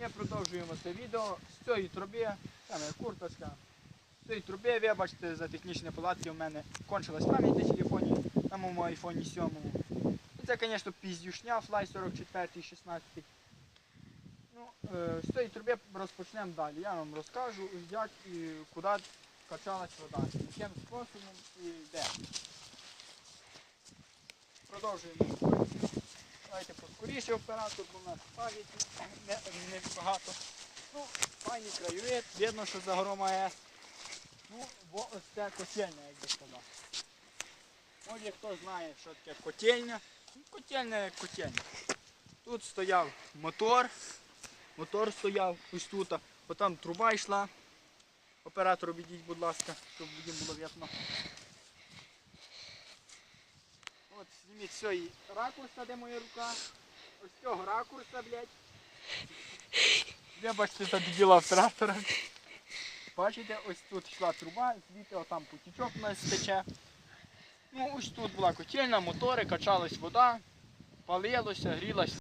Ми продовжуємо це відео з цієї труби, там є курточка. З цієї труби, вибачте, за технічні палатки, у мене кончилась пам'ять на телефоні, на моєму айфоні 7. Ну, Це, звісно, піздюшня, Fly 44 16. Ну, е, з цієї труби розпочнемо далі. Я вам розкажу, як і куди качалась вода, яким способом і де. Продовжуємо. Давайте оператор, бо у нас пам'яті не, багато. Ну, файний краєвид, видно, що за гором АЕС. Ну, бо ось це котельня, як би сказав. Може хто знає, що таке котельня. Ну, Котельня як котельня. Тут стояв мотор. Мотор стояв ось тут. Отам труба йшла. Оператор обійдіть, будь ласка, щоб їм було видно. От зніміть з цієї ракурса, де моя рука. Ось цього ракурса, блядь. Вибачте за дебіла оператора. Бачите, ось тут йшла труба, звідти отам потічок у нас тече. Ну, ось тут була котельна, мотори, качалась вода, палилося, грілася.